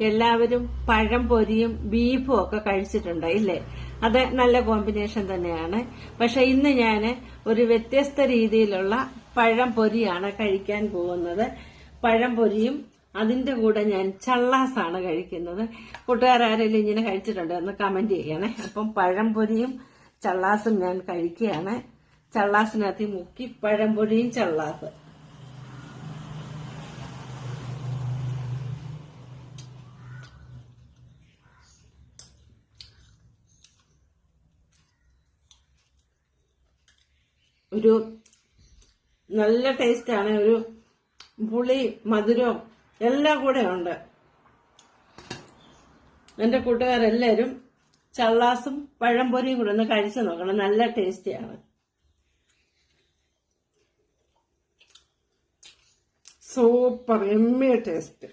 എല്ലാവരും പഴം പൊരിയും ബീഫും ഒക്കെ കഴിച്ചിട്ടുണ്ട് ഇല്ലേ? അത് നല്ല കോമ്പിനേഷൻ തന്നെയാണ്. പക്ഷെ ഇന്ന് ഞാൻ ഒരു വ്യത്യസ്ത രീതിയിലുള്ള പഴം പൊരിയാണ് കഴിക്കാൻ പോകുന്നത്. പഴം പൊരിയും അതിന്റെ കൂടെ ഞാൻ ചള്ളാസാണ് കഴിക്കുന്നത്. കൂട്ടുകാരാരെങ്കിലും ഇങ്ങനെ കഴിച്ചിട്ടുണ്ട്? എന്ന് കമന്റ് ചെയ്യണേ. അപ്പം പഴം പൊരിയും ചള്ളാസും ഞാൻ കഴിക്കുകയാണ്. ചള്ളാസിനകത്ത് മുക്കി പഴം പൊരിയും ചള്ളാസ്. ഒരു നല്ല ടേസ്റ്റാണ് ഒരു പുളി മധുരവും എല്ലാം കൂടെ ഉണ്ട്. എന്റെ കൂട്ടുകാരെല്ലാവരും ചള്ളാസും പഴംപൊരിയും കൂടെ ഒന്ന് കഴിച്ചു നോക്കണം. നല്ല ടേസ്റ്റിയാണ് സൂപ്പർ എമ്മിയ ടേസ്റ്റ്